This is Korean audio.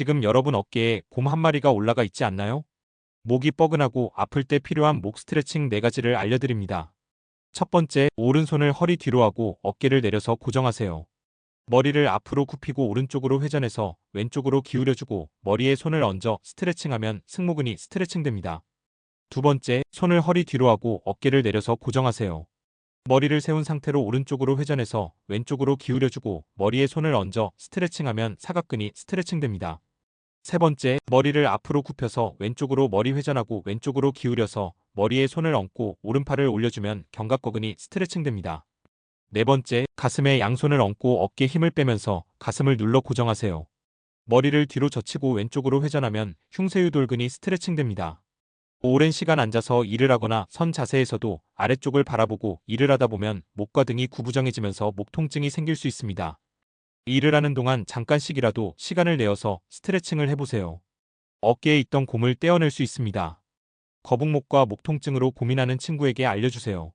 지금 여러분 어깨에 곰 한 마리가 올라가 있지 않나요? 목이 뻐근하고 아플 때 필요한 목 스트레칭 4가지를 알려드립니다. 첫 번째, 오른손을 허리 뒤로 하고 어깨를 내려서 고정하세요. 머리를 앞으로 굽히고 오른쪽으로 회전해서 왼쪽으로 기울여주고 머리에 손을 얹어 스트레칭하면 승모근이 스트레칭됩니다. 두 번째, 손을 허리 뒤로 하고 어깨를 내려서 고정하세요. 머리를 세운 상태로 오른쪽으로 회전해서 왼쪽으로 기울여주고 머리에 손을 얹어 스트레칭하면 사각근이 스트레칭됩니다. 세 번째, 머리를 앞으로 굽혀서 왼쪽으로 머리 회전하고 왼쪽으로 기울여서 머리에 손을 얹고 오른팔을 올려주면 견갑거근이 스트레칭됩니다. 네 번째, 가슴에 양손을 얹고 어깨 힘을 빼면서 가슴을 눌러 고정하세요. 머리를 뒤로 젖히고 왼쪽으로 회전하면 흉쇄유돌근이 스트레칭됩니다. 오랜 시간 앉아서 일을 하거나 선 자세에서도 아래쪽을 바라보고 일을 하다 보면 목과 등이 구부정해지면서 목 통증이 생길 수 있습니다. 일을 하는 동안 잠깐씩이라도 시간을 내어서 스트레칭을 해보세요. 어깨에 있던 곰을 떼어낼 수 있습니다. 거북목과 목 통증으로 고민하는 친구에게 알려주세요.